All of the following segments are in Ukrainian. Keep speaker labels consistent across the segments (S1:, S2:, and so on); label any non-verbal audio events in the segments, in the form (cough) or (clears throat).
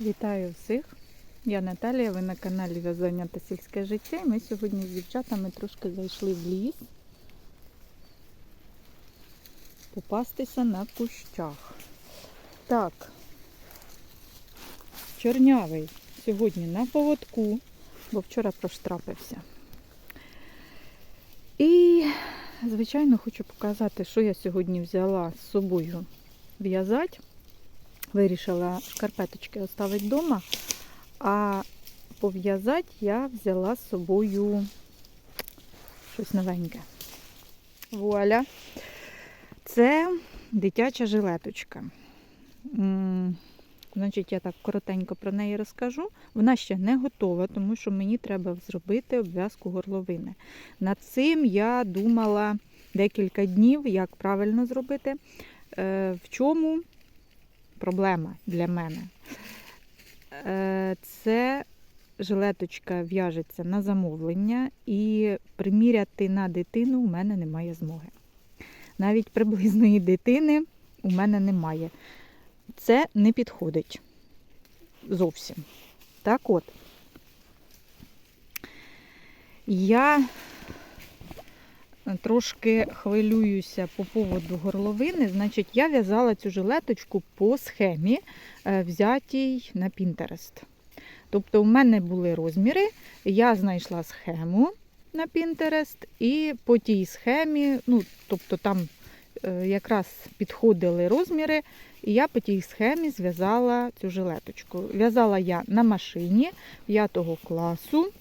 S1: Вітаю всіх! Я Наталія, ви на каналі В'язання та сільське життя. І ми сьогодні з дівчатами трошки зайшли в ліс попастися на кущах. Так, чорнявий сьогодні на поводку, бо вчора проштрапився. І, звичайно, хочу показати, що я сьогодні взяла з собою в'язати. Вирішила шкарпеточки оставити вдома, а пов'язати я взяла з собою щось новеньке. Вуаля. Це дитяча жилеточка. Значить, я так коротенько про неї розкажу. Вона ще не готова, тому що мені треба зробити обв'язку горловини. Над цим я думала декілька днів, як правильно зробити. Е, В чому проблема для мене. Е, Це жилеточка в'яжеться на замовлення, і приміряти на дитину у мене немає змоги. Навіть приблизної дитини у мене немає. Це не підходить зовсім. Так от, я трошки хвилююся по поводу горловини. Значить, я в'язала цю жилеточку по схемі, е, взятій на Pinterest. Тобто, у мене були розміри, я знайшла схему на Pinterest, і по тій схемі, ну, тобто там е, якраз підходили розміри, і я по тій схемі зв'язала цю жилеточку. В'язала я на машині 5 класу.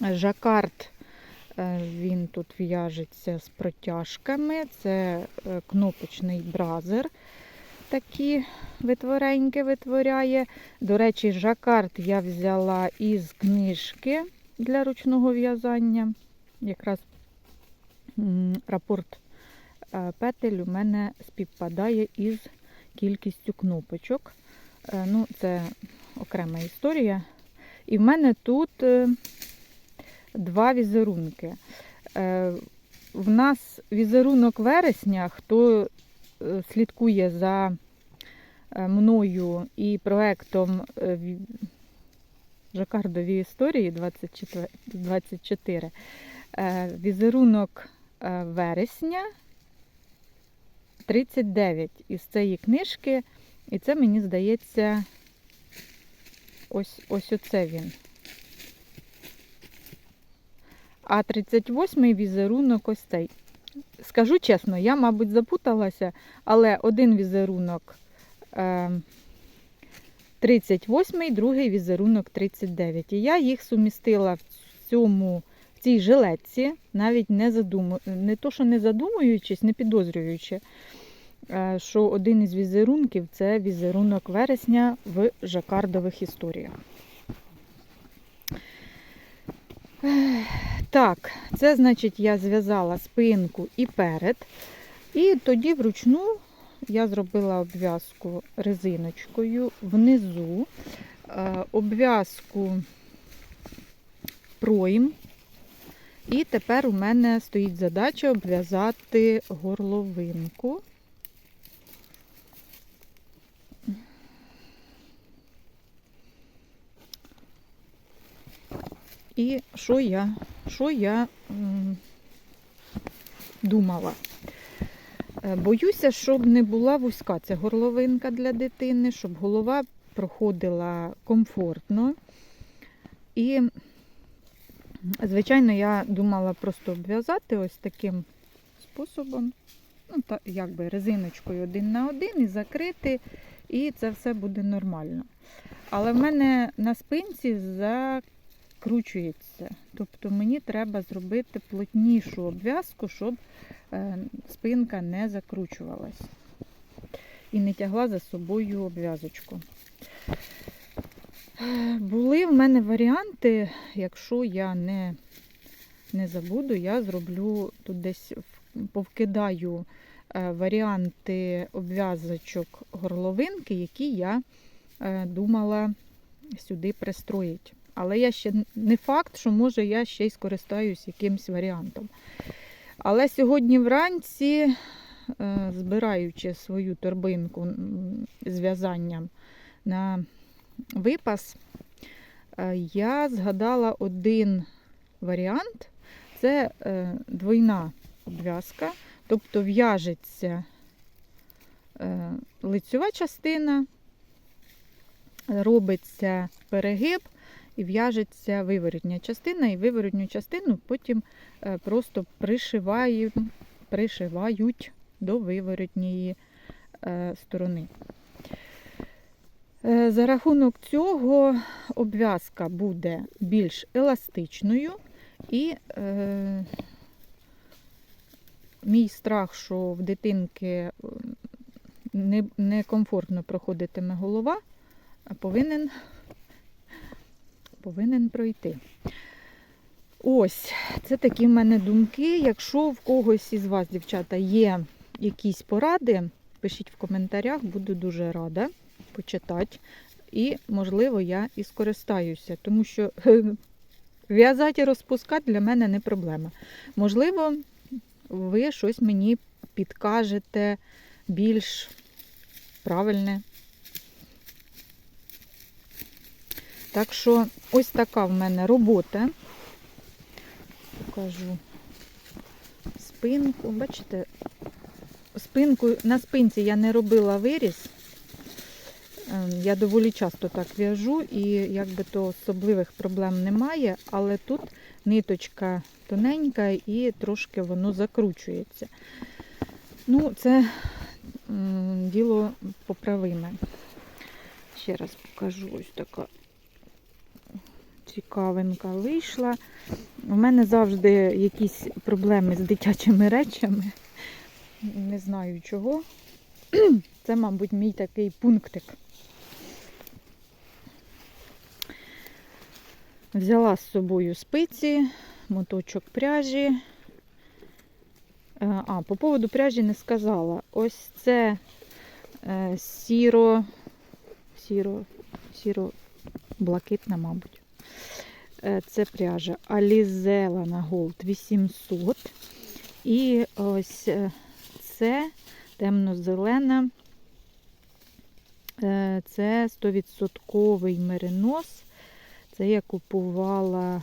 S1: Жакард Він тут в'яжеться з протяжками. Це е, кнопочний бразер. Такі витвореньки витворяє. До речі, жакард я взяла із книжки для ручного в'язання. Якраз рапорт е, петель у мене співпадає із кількістю кнопочок. Е, Ну, Це окрема історія. І в мене тут е, два візерунки. Е, В нас візерунок вересня, хто е, слідкує за е, мною і проектом Жакардові історії 24, 24 е, візерунок вересня 39 із цієї книжки, і це мені здається, ось, ось оце він. А 38-й візерунок ось цей. Скажу чесно, я, мабуть, запуталася, але один візерунок е, 38-й, другий візерунок 39. І я їх сумістила в цьому, в цій жилетці, навіть не задуму, не то, що не задумуючись, не підозрюючи, е, що один із візерунків це візерунок вересня в жакардових історіях. Так, це значить я зв'язала спинку і перед. І тоді вручну я зробила обв'язку резиночкою внизу, е, обв'язку пройм. І тепер у мене стоїть задача обв'язати горловинку. І що я, що я думала? Е, Боюся, щоб не була вузька ця горловинка для дитини, щоб голова проходила комфортно. І, звичайно, я думала просто обв'язати ось таким способом, ну, та, якби резиночкою один на один і закрити, і це все буде нормально. Але в мене на спинці закручується. Тобто мені треба зробити плотнішу обв'язку, щоб е, спинка не закручувалась і не тягла за собою обв'язочку. Е, Були в мене варіанти, якщо я не, не забуду, я зроблю тут десь повкидаю е, варіанти обв'язочок горловинки, які я думала сюди пристроїть. Але я ще не факт, що може я ще й скористаюсь якимсь варіантом. Але сьогодні вранці, е, збираючи свою торбинку з в'язанням на випас, е, я згадала один варіант. Це е, двойна обв'язка, тобто в'яжеться лицьова частина, робиться перегиб і в'яжеться виворотня частина, і виворотню частину потім е, просто пришивають, пришивають до виворотньої е, сторони. Е, За рахунок цього обв'язка буде більш еластичною і е, мій страх, що в дитинки е, не- некомфортно проходитиме голова, повинен, повинен пройти. Ось, це такі в мене думки. Якщо в когось із вас, дівчата, є якісь поради, пишіть в коментарях, буду дуже рада почитати. І, можливо, я і скористаюся, тому що (laughs) в'язати і розпускати для мене не проблема. Можливо, ви щось мені підкажете більш правильне. Так що ось така в мене робота. Покажу спинку. Бачите, спинку, на спинці я не робила виріз. Ем, Я доволі часто так в'яжу і якби то особливих проблем немає, але тут ниточка тоненька і трошки воно закручується. Ну, це діло поправиме. Ще раз покажу ось така цікавинка вийшла. У мене завжди якісь проблеми з дитячими речами. Не знаю чого. (clears throat) Це, мабуть, мій такий пунктик. Взяла з собою спиці, моточок пряжі. Е, А, по поводу пряжі не сказала. Ось це е, сіро, сіро, сіро блакитна, мабуть. Е, Це пряжа Alizella на Gold 800. І ось е, це темно-зелена. Е, Це 100% меринос. Це я купувала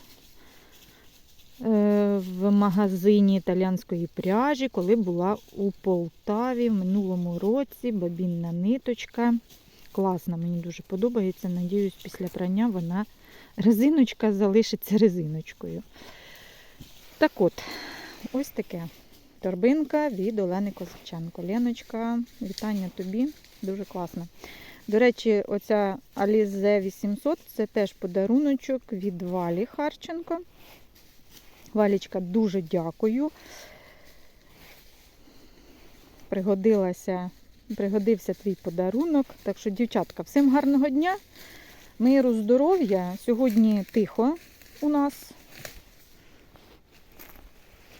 S1: в магазині італіанської пряжі, коли була у Полтаві в минулому році. Бабінна ниточка. Класна, мені дуже подобається. Надіюсь, після прання вона резиночка залишиться резиночкою. Так от, ось таке. Торбинка від Олени Козаченко. Леночка, вітання тобі. Дуже класно. До речі, оця Alize 800 це теж подаруночок від Валі Харченко. Валічка, дуже дякую. Пригодилася, пригодився твій подарунок. Так що, дівчатка, всім гарного дня, миру, здоров'я. Сьогодні тихо у нас.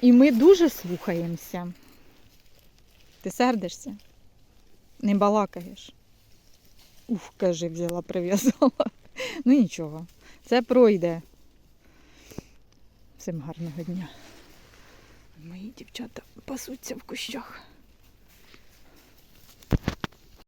S1: І ми дуже слухаємося. Ти сердишся? Не балакаєш? Ух, каже, взяла, прив'язала. Ну нічого, це пройде. Всім гарного дня. Мої дівчата пасуться в кущах.